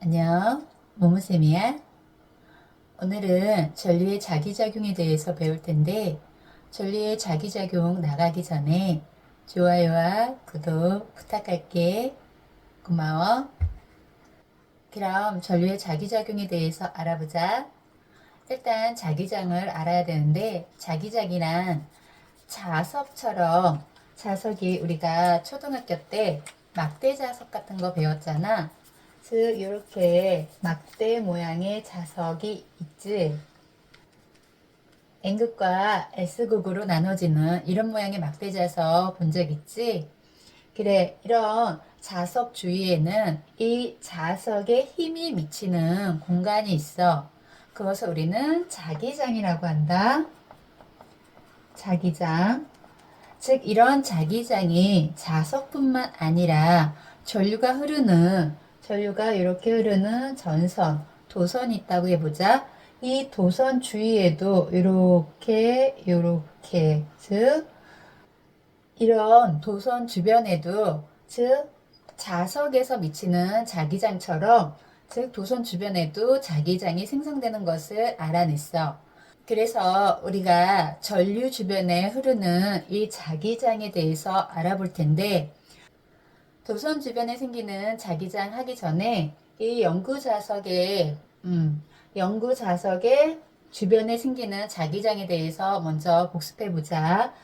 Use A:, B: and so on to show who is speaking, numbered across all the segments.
A: 안녕, 모모쌤이야. 오늘은 전류의 자기작용에 대해서 배울 텐데, 전류의 자기작용 나가기 전에 좋아요와 구독 부탁할게. 고마워. 그럼 전류의 자기작용에 대해서 알아보자. 일단 자기장을 알아야 되는데, 자기장이란 자석처럼, 자석이 우리가 초등학교 때 막대 자석 같은 거 배웠잖아. 즉 이렇게 막대 모양의 자석이 있지. N극과 S극으로 나눠지는 이런 모양의 막대 자석 본 적 있지? 그래, 이런 자석 주위에는 이 자석에 힘이 미치는 공간이 있어. 그것을 우리는 자기장이라고 한다. 자기장. 즉, 이런 자기장이 자석뿐만 아니라 전류가 흐르는 전류가 이렇게 흐르는 전선, 도선이 있다고 해보자. 이 도선 주위에도 이렇게, 이렇게, 즉, 이런 도선 주변에도, 즉, 자석에서 미치는 자기장처럼, 즉, 도선 주변에도 자기장이 생성되는 것을 알아냈어. 그래서 우리가 전류 주변에 흐르는 이 자기장에 대해서 알아볼 텐데, 도선 주변에 생기는 자기장 하기 전에 이 연구 자석의 음, 연구 자석의 주변에 생기는 자기장에 대해서 먼저 복습해 보자.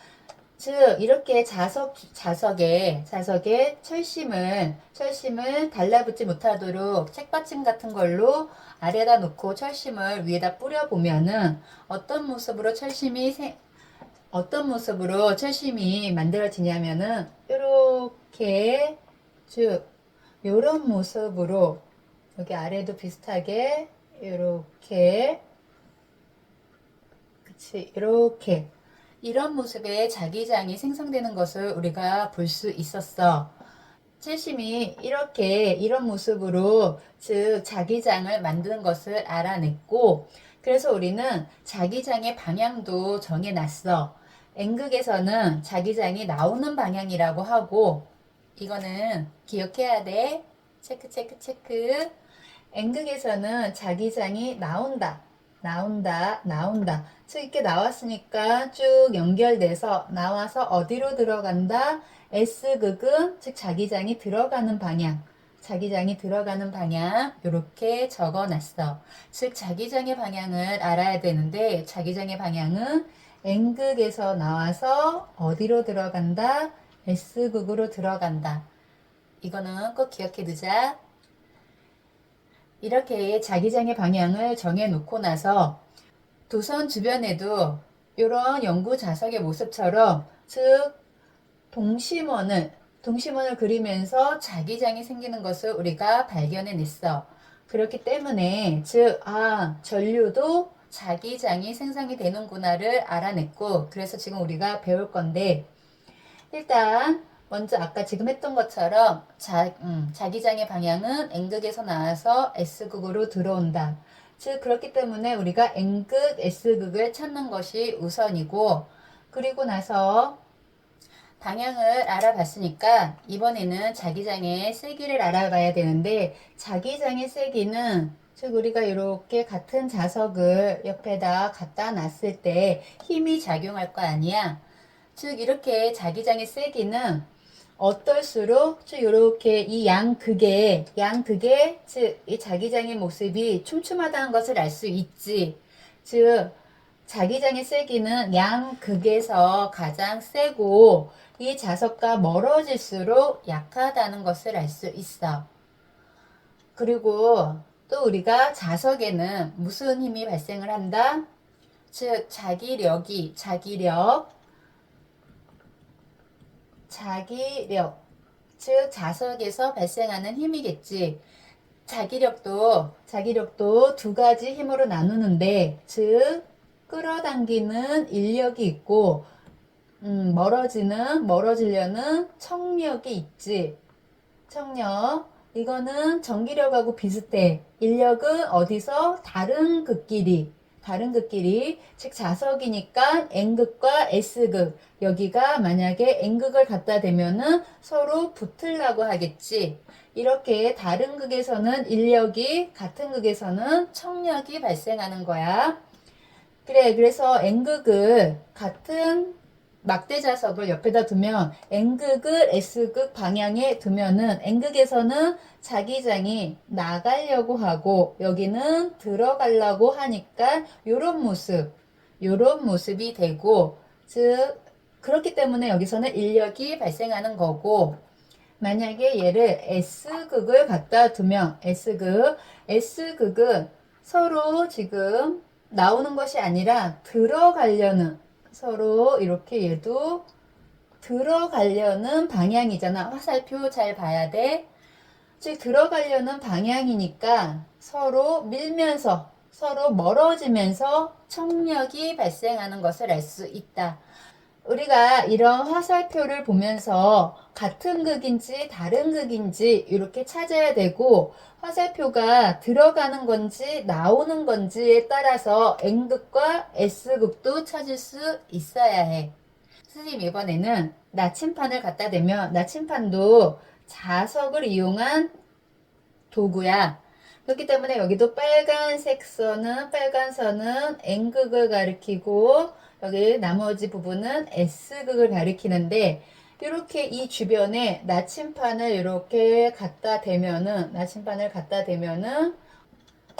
A: 즉 이렇게 자석 자석에 자석에 철심을 철심을 달라붙지 못하도록 책받침 같은 걸로 아래다 놓고 철심을 위에다 뿌려 보면은 어떤 모습으로 철심이 생 어떤 모습으로 철심이 만들어지냐면은 이렇게 즉 요런 모습으로 여기 아래도 비슷하게 이렇게 그치 이렇게 이런 모습의 자기장이 생성되는 것을 우리가 볼 수 있었어. 채심이 이렇게 이런 모습으로 즉 자기장을 만드는 것을 알아냈고 그래서 우리는 자기장의 방향도 정해놨어. N극에서는 자기장이 나오는 방향이라고 하고 이거는 기억해야 돼. 체크, 체크, 체크. N극에서는 자기장이 나온다. 나온다, 나온다. 즉, 이렇게 나왔으니까 쭉 연결돼서 나와서 어디로 들어간다? S극은, 즉, 자기장이 들어가는 방향. 자기장이 들어가는 방향, 이렇게 적어 놨어. 즉, 자기장의 방향을 알아야 되는데, 자기장의 방향은 N극에서 나와서 어디로 들어간다? S극으로 들어간다. 이거는 꼭 기억해 두자. 이렇게 자기장의 방향을 정해 놓고 나서 도선 주변에도 이런 연구 자석의 모습처럼 즉 동심원을 동심원을 그리면서 자기장이 생기는 것을 우리가 발견해 냈어. 그렇기 때문에 즉 아 전류도 자기장이 생성이 되는구나를 알아냈고 그래서 지금 우리가 배울 건데 일단 먼저 아까 지금 했던 것처럼 자, 음, 자기장의 방향은 N극에서 나와서 S극으로 들어온다. 즉 그렇기 때문에 우리가 N극, S극을 찾는 것이 우선이고 그리고 나서 방향을 알아봤으니까 이번에는 자기장의 세기를 알아봐야 되는데 자기장의 세기는 즉 우리가 이렇게 같은 자석을 옆에다 갖다 놨을 때 힘이 작용할 거 아니야. 즉 이렇게 자기장의 세기는 어떨수록 즉 이렇게 이 양극의 양극의 즉 이 자기장의 모습이 촘촘하다는 것을 알 수 있지. 즉 자기장의 세기는 양극에서 가장 세고 이 자석과 멀어질수록 약하다는 것을 알 수 있어. 그리고 또 우리가 자석에는 무슨 힘이 발생을 한다? 즉 자기력이 자기력 자기력, 즉 자석에서 발생하는 힘이겠지. 자기력도 자기력도 두 가지 힘으로 나누는데, 즉 끌어당기는 인력이 있고, 음, 멀어지는 멀어지려는 청력이 있지. 청력 이거는 전기력하고 비슷해. 인력은 어디서 다른 극끼리 다른 극끼리 즉 자석이니까 N극과 S극. 여기가 만약에 N극을 갖다 대면은 서로 붙으려고 하겠지. 이렇게 다른 극에서는 인력이 같은 극에서는 청력이 발생하는 거야. 그래 그래서 N극을 같은 막대 자석을 옆에다 두면 N극을 S극 방향에 두면은 N극에서는 자기장이 나가려고 하고 여기는 들어가려고 하니까 요런 모습 요런 모습이 되고 즉 그렇기 때문에 여기서는 인력이 발생하는 거고 만약에 얘를 S극을 갖다 두면 S극 S극은 서로 지금 나오는 것이 아니라 들어가려는 서로 이렇게 얘도 들어가려는 방향이잖아. 화살표 잘 봐야 돼. 즉 들어가려는 방향이니까 서로 밀면서 서로 멀어지면서 청력이 발생하는 것을 알 수 있다. 우리가 이런 화살표를 보면서 같은 극인지 다른 극인지 이렇게 찾아야 되고 화살표가 들어가는 건지 나오는 건지에 따라서 N극과 S극도 찾을 수 있어야 해. 선생님 이번에는 나침판을 갖다 대면 나침판도 자석을 이용한 도구야. 그렇기 때문에 여기도 빨간색 선은 빨간 선은 N극을 가리키고 여기 나머지 부분은 S극을 가리키는데 이렇게 이 주변에 나침판을 이렇게 갖다 대면은 나침판을 갖다 대면은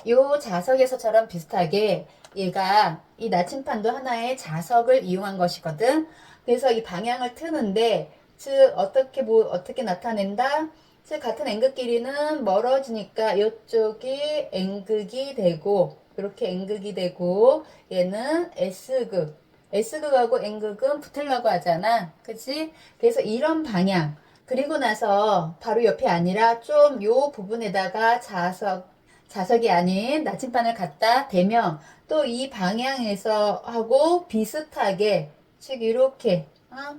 A: 요 자석에서처럼 비슷하게 얘가 이 나침판도 하나의 자석을 이용한 것이거든. 그래서 이 방향을 트는데 즉 어떻게 뭐 어떻게 나타낸다? 즉 같은 N극끼리는 멀어지니까 이쪽이 N극이 되고 이렇게 N극이 되고 얘는 S극 S극하고 N극은 붙으려고 하잖아. 그치? 그래서 이런 방향. 그리고 나서 바로 옆이 아니라 좀 요 부분에다가 자석, 자석이 아닌 나침반을 갖다 대면 또 이 방향에서 하고 비슷하게 즉 이렇게 어?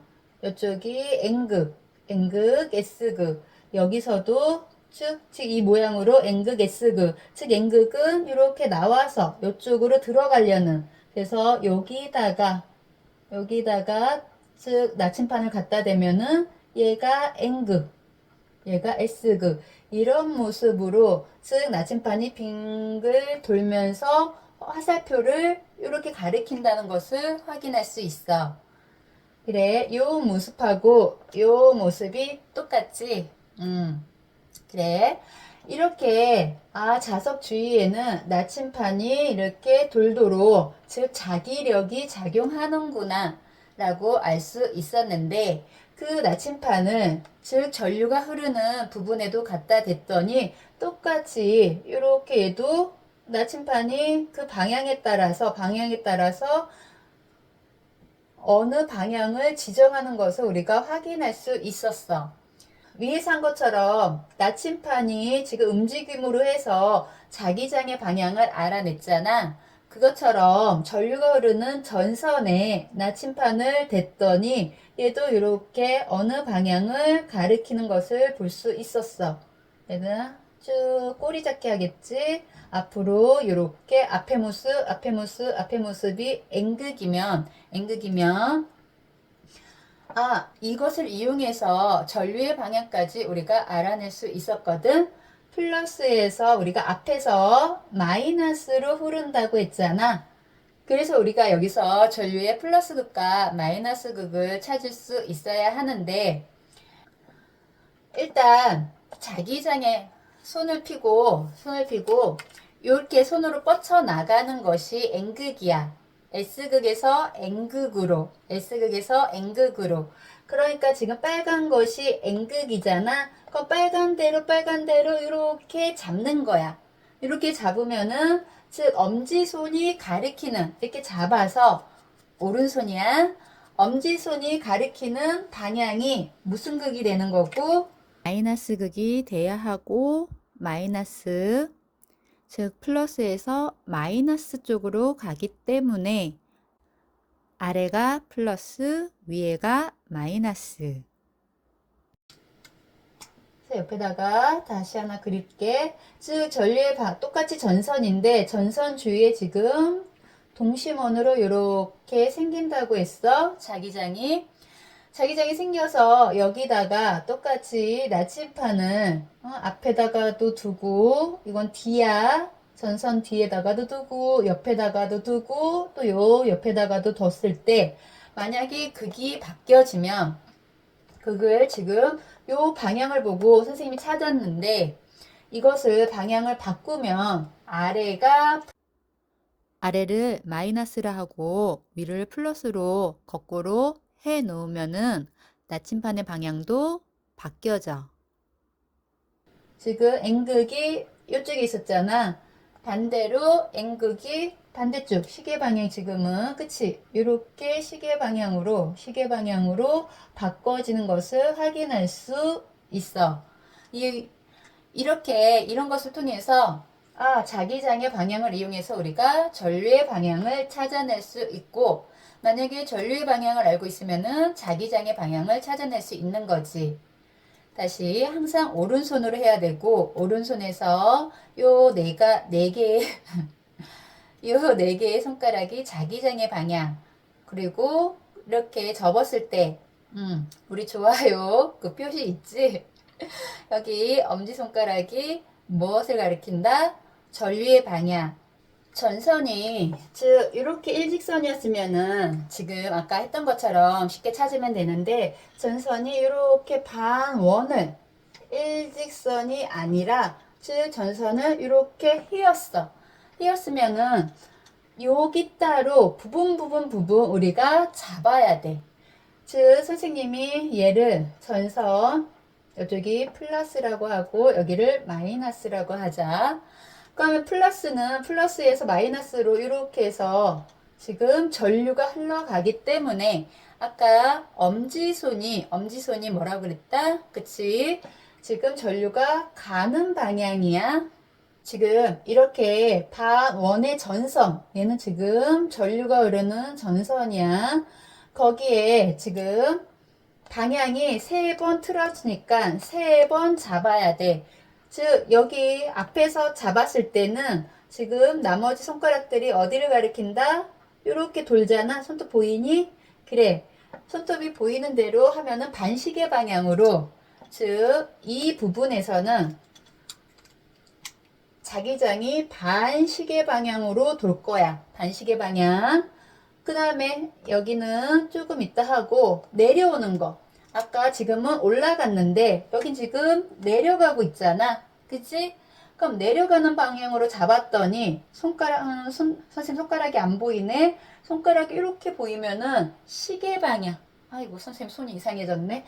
A: 이쪽이 N극, N극, S극 여기서도 즉, 즉 이 모양으로 N극, S극 즉 N극은 이렇게 나와서 이쪽으로 들어가려는 그래서 여기다가 여기다가 즉 나침판을 갖다 대면은 얘가 N극 얘가 S극 이런 모습으로 즉 나침판이 빙글 돌면서 화살표를 이렇게 가리킨다는 것을 확인할 수 있어. 그래, 요 모습하고 요 모습이 똑같지? 음, 그래. 이렇게, 아, 자석 주위에는 나침판이 이렇게 돌도록, 즉, 자기력이 작용하는구나, 라고 알 수 있었는데, 그 나침판을, 즉, 전류가 흐르는 부분에도 갖다 댔더니, 똑같이, 이렇게 얘도 나침판이 그 방향에 따라서, 방향에 따라서, 어느 방향을 지정하는 것을 우리가 확인할 수 있었어. 위에서 한 것처럼 나침판이 지금 움직임으로 해서 자기장의 방향을 알아냈잖아. 그것처럼 전류가 흐르는 전선에 나침판을 댔더니 얘도 이렇게 어느 방향을 가리키는 것을 볼 수 있었어. 얘는 쭉 꼬리 잡기 하겠지. 앞으로 이렇게 앞에 모습, 앞에 모습, 앞에 모습이 N극이면 N극이면 아, 이것을 이용해서 전류의 방향까지 우리가 알아낼 수 있었거든. 플러스에서 우리가 앞에서 마이너스로 흐른다고 했잖아. 그래서 우리가 여기서 전류의 플러스 극과 마이너스 극을 찾을 수 있어야 하는데, 일단 자기장에 손을 피고, 손을 피고, 이렇게 손으로 뻗쳐 나가는 것이 N극이야. S극에서 N극으로, S극에서 N극으로. 그러니까 지금 빨간 것이 N극이잖아. 그 빨간 대로 빨간 대로 이렇게 잡는 거야. 이렇게 잡으면은 즉 엄지손이 가리키는 이렇게 잡아서 오른손이야. 엄지손이 가리키는 방향이 무슨 극이 되는 거고 마이너스 극이 돼야 하고 마이너스 즉 플러스에서 마이너스 쪽으로 가기 때문에 아래가 플러스 위에가 마이너스 옆에다가 다시 하나 그릴게 즉 전류의 바, 똑같이 전선인데 전선 주위에 지금 동심원으로 이렇게 생긴다고 했어. 자기장이. 자기장이 생겨서 여기다가 똑같이 나침판을 어, 앞에다가도 두고 이건 뒤야. 전선 뒤에다가도 두고 옆에다가도 두고 또 요 옆에다가도 뒀을 때 만약에 극이 바뀌어지면 극을 지금 요 방향을 보고 선생님이 찾았는데 이것을 방향을 바꾸면 아래가 아래를 마이너스로 하고 위를 플러스로 거꾸로 해 놓으면은 나침판의 방향도 바뀌어져. 지금 N극이 이쪽에 있었잖아. 반대로 N극이 반대쪽 시계 방향 지금은 그치? 이렇게 시계 방향으로 시계 방향으로 바꿔지는 것을 확인할 수 있어. 이 이렇게 이런 것을 통해서 아, 자기장의 방향을 이용해서 우리가 전류의 방향을 찾아낼 수 있고 만약에 전류의 방향을 알고 있으면은 자기장의 방향을 찾아낼 수 있는 거지. 다시 항상 오른손으로 해야 되고 오른손에서 요 네가 네 개의 요 네 개의 손가락이 자기장의 방향 그리고 이렇게 접었을 때 음, 우리 좋아요 그 표시 있지? 여기 엄지손가락이 무엇을 가리킨다? 전류의 방향. 전선이 즉 이렇게 일직선이었으면은 지금 아까 했던 것처럼 쉽게 찾으면 되는데 전선이 이렇게 반원을 일직선이 아니라 즉 전선을 이렇게 휘었어. 휘었으면은 여기 따로 부분 부분 부분 우리가 잡아야 돼. 즉 선생님이 얘를 전선 이쪽이 플러스라고 하고 여기를 마이너스라고 하자. 그러면 플러스는 플러스에서 마이너스로 이렇게 해서 지금 전류가 흘러가기 때문에 아까 엄지손이 엄지손이 뭐라고 그랬다? 그치? 지금 전류가 가는 방향이야. 지금 이렇게 반원의 전선 얘는 지금 전류가 흐르는 전선이야. 거기에 지금 방향이 세 번 틀어지니까 세 번 잡아야 돼. 즉, 여기 앞에서 잡았을 때는 지금 나머지 손가락들이 어디를 가리킨다? 이렇게 돌잖아. 손톱 보이니? 그래. 손톱이 보이는 대로 하면은 반시계 방향으로, 즉, 이 부분에서는 자기장이 반시계 방향으로 돌 거야. 반시계 방향. 그 다음에 여기는 조금 있다 하고 내려오는 거. 아까 지금은 올라갔는데 여긴 지금 내려가고 있잖아. 그치? 그럼 내려가는 방향으로 잡았더니 손가락, 음, 손, 선생님 손가락이 안 보이네? 손가락이 이렇게 보이면은 시계 방향. 아이고 선생님 손이 이상해졌네.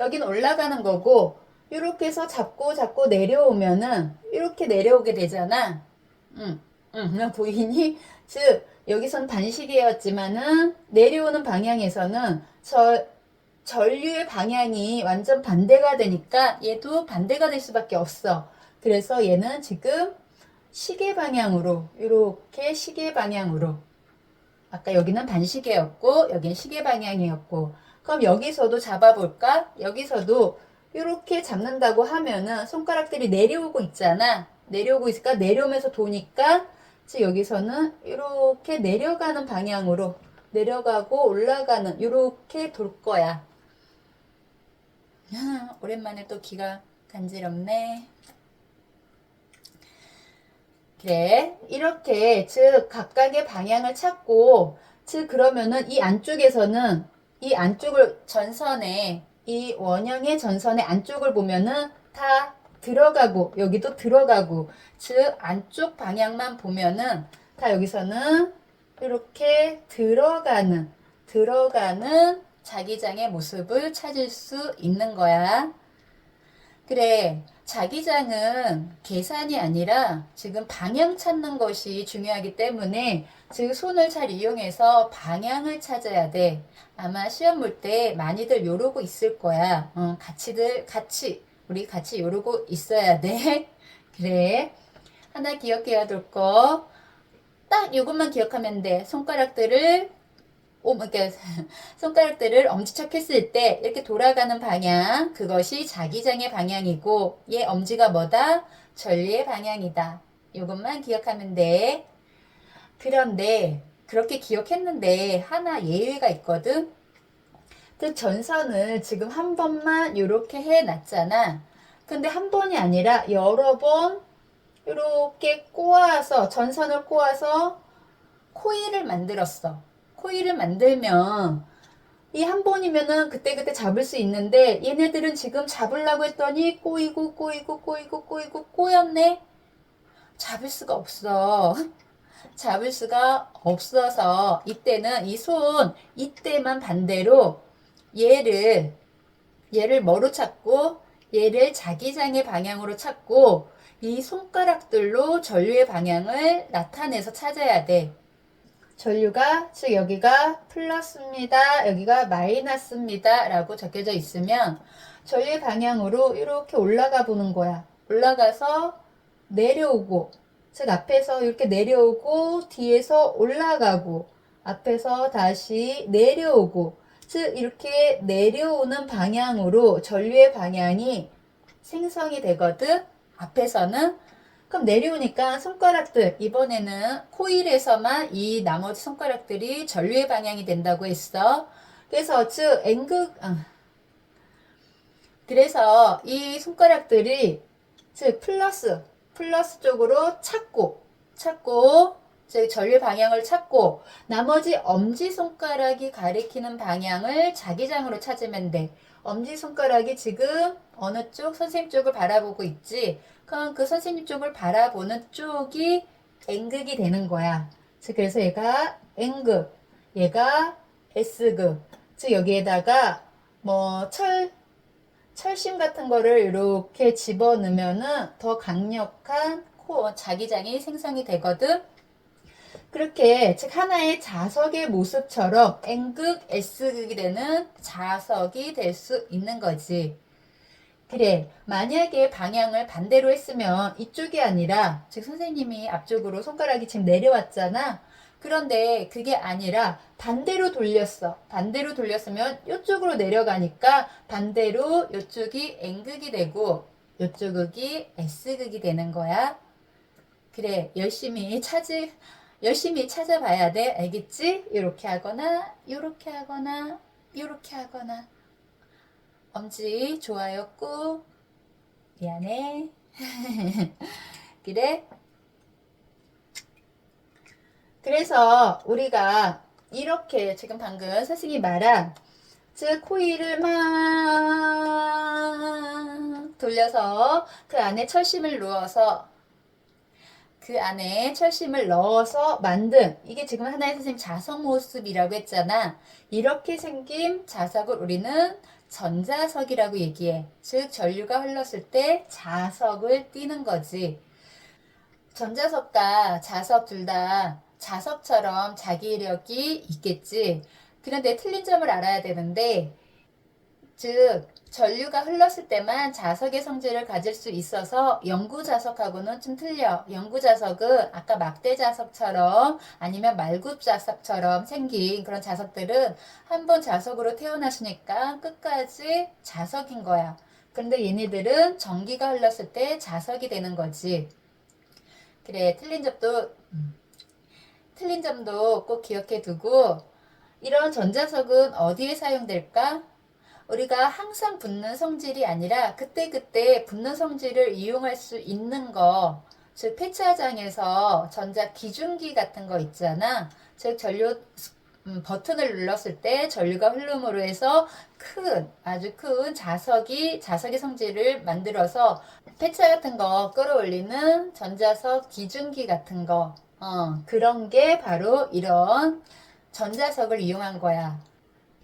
A: 여긴 올라가는 거고 이렇게 해서 잡고 잡고 내려오면은 이렇게 내려오게 되잖아. 응, 응, 응 보이니? 즉 여기선 단식이었지만은 내려오는 방향에서는 저 전류의 방향이 완전 반대가 되니까 얘도 반대가 될 수밖에 없어. 그래서 얘는 지금 시계 방향으로 이렇게 시계 방향으로 아까 여기는 반시계였고 여긴 시계 방향이었고 그럼 여기서도 잡아볼까? 여기서도 이렇게 잡는다고 하면은 손가락들이 내려오고 있잖아. 내려오고 있으니까 내려오면서 도니까 즉 여기서는 이렇게 내려가는 방향으로 내려가고 올라가는 이렇게 돌 거야. 아, 오랜만에 또 귀가 간지럽네. 그래. 이렇게, 즉, 각각의 방향을 찾고, 즉, 그러면은 이 안쪽에서는 이 안쪽을 전선에, 이 원형의 전선의 안쪽을 보면은 다 들어가고, 여기도 들어가고, 즉, 안쪽 방향만 보면은 다 여기서는 이렇게 들어가는, 들어가는 자기장의 모습을 찾을 수 있는 거야. 그래, 자기장은 계산이 아니라 지금 방향 찾는 것이 중요하기 때문에 즉 손을 잘 이용해서 방향을 찾아야 돼. 아마 시험 볼 때 많이들 요러고 있을 거야. 어, 같이들 같이 우리 같이 요러고 있어야 돼. 그래. 하나 기억해야 될 거. 딱 이것만 기억하면 돼. 손가락들을 오, 그러니까 손가락들을 엄지척 했을 때 이렇게 돌아가는 방향, 그것이 자기장의 방향이고, 얘 엄지가 뭐다? 전류의 방향이다. 이것만 기억하면 돼. 그런데 그렇게 기억했는데 하나 예외가 있거든. 그 전선을 지금 한 번만 이렇게 해 놨잖아. 근데 한 번이 아니라 여러 번 이렇게 꼬아서 전선을 꼬아서 코일을 만들었어. 코일을 만들면 이 한 번이면은 그때그때 잡을 수 있는데 얘네들은 지금 잡으려고 했더니 꼬이고 꼬이고 꼬이고 꼬이고 꼬였네. 잡을 수가 없어. 잡을 수가 없어서 이때는 이 손 이때만 반대로 얘를 얘를 뭐로 찾고 얘를 자기장의 방향으로 찾고 이 손가락들로 전류의 방향을 나타내서 찾아야 돼. 전류가 즉 여기가 플러스입니다. 여기가 마이너스입니다. 라고 적혀져 있으면 전류의 방향으로 이렇게 올라가 보는 거야. 올라가서 내려오고 즉 앞에서 이렇게 내려오고 뒤에서 올라가고 앞에서 다시 내려오고 즉 이렇게 내려오는 방향으로 전류의 방향이 생성이 되거든. 앞에서는 그럼 내려오니까 손가락들 이번에는 코일에서만 이 나머지 손가락들이 전류의 방향이 된다고 했어. 그래서 즉 N극 아. 그래서 이 손가락들이 즉 플러스 플러스 쪽으로 찾고 찾고 즉 전류 방향을 찾고 나머지 엄지 손가락이 가리키는 방향을 자기장으로 찾으면 돼. 엄지 손가락이 지금 어느 쪽 선생님 쪽을 바라보고 있지. 그럼 그 선생님 쪽을 바라보는 쪽이 N극이 되는 거야. 즉 그래서 얘가 N극, 얘가 S극. 즉 여기에다가 뭐 철 철심 같은 거를 이렇게 집어넣으면은 더 강력한 코 자기장이 생성이 되거든. 그렇게 즉 하나의 자석의 모습처럼 N극, S극이 되는 자석이 될 수 있는 거지. 그래, 만약에 방향을 반대로 했으면 이쪽이 아니라, 즉 선생님이 앞쪽으로 손가락이 지금 내려왔잖아. 그런데 그게 아니라 반대로 돌렸어. 반대로 돌렸으면 이쪽으로 내려가니까 반대로 이쪽이 N극이 되고 이쪽 극이 S극이 되는 거야. 그래, 열심히 찾을, 열심히 찾아봐야 돼. 알겠지? 이렇게 하거나, 이렇게 하거나, 이렇게 하거나. 엄지 좋아요 꾹. 미안해. 그래? 그래서 우리가 이렇게 지금 방금 선생님이 말한 즉 코일을 막 돌려서 그 안에 철심을 넣어서 그 안에 철심을 넣어서 만든 이게 지금 하나의 선생님 자석 모습이라고 했잖아. 이렇게 생긴 자석을 우리는 전자석이라고 얘기해. 즉 전류가 흘렀을 때 자석을 띠는 거지. 전자석과 자석 둘 다 자석처럼 자기력이 있겠지. 그런데 틀린 점을 알아야 되는데, 즉, 전류가 흘렀을 때만 자석의 성질을 가질 수 있어서 영구 자석하고는 좀 틀려. 영구 자석은 아까 막대 자석처럼 아니면 말굽 자석처럼 생긴 그런 자석들은 한 번 자석으로 태어났으니까 끝까지 자석인 거야. 근데 얘네들은 전기가 흘렀을 때 자석이 되는 거지. 그래, 틀린 점도, 음, 틀린 점도 꼭 기억해 두고, 이런 전자석은 어디에 사용될까? 우리가 항상 붙는 성질이 아니라 그때그때 붙는 성질을 이용할 수 있는 거, 즉 폐차장에서 전자 기중기 같은 거 있잖아. 즉 전류 음, 버튼을 눌렀을 때 전류가 흐름으로 해서 큰 아주 큰 자석이 자석의 성질을 만들어서 폐차 같은 거 끌어올리는 전자석 기중기 같은 거 어, 그런 게 바로 이런 전자석을 이용한 거야.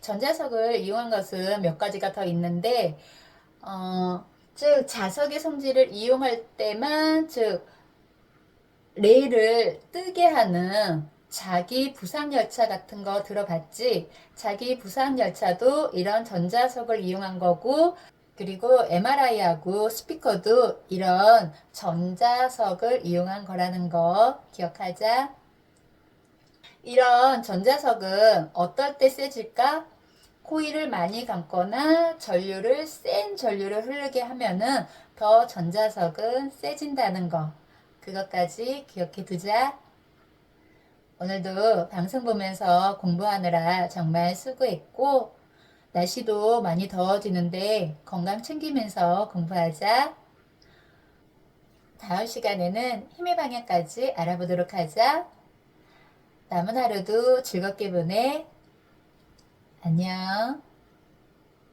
A: 전자석을 이용한 것은 몇 가지가 더 있는데, 어, 즉, 자석의 성질을 이용할 때만, 즉, 레일을 뜨게 하는 자기 부상열차 같은 거 들어봤지? 자기 부상열차도 이런 전자석을 이용한 거고, 그리고 MRI하고 스피커도 이런 전자석을 이용한 거라는 거 기억하자. 이런 전자석은 어떨 때 세질까? 코일을 많이 감거나 전류를 센 전류를 흐르게 하면은 더 전자석은 세진다는 거. 그것까지 기억해 두자. 오늘도 방송 보면서 공부하느라 정말 수고했고 날씨도 많이 더워지는데 건강 챙기면서 공부하자. 다음 시간에는 힘의 방향까지 알아보도록 하자. 남은 하루도 즐겁게 보내. 안녕.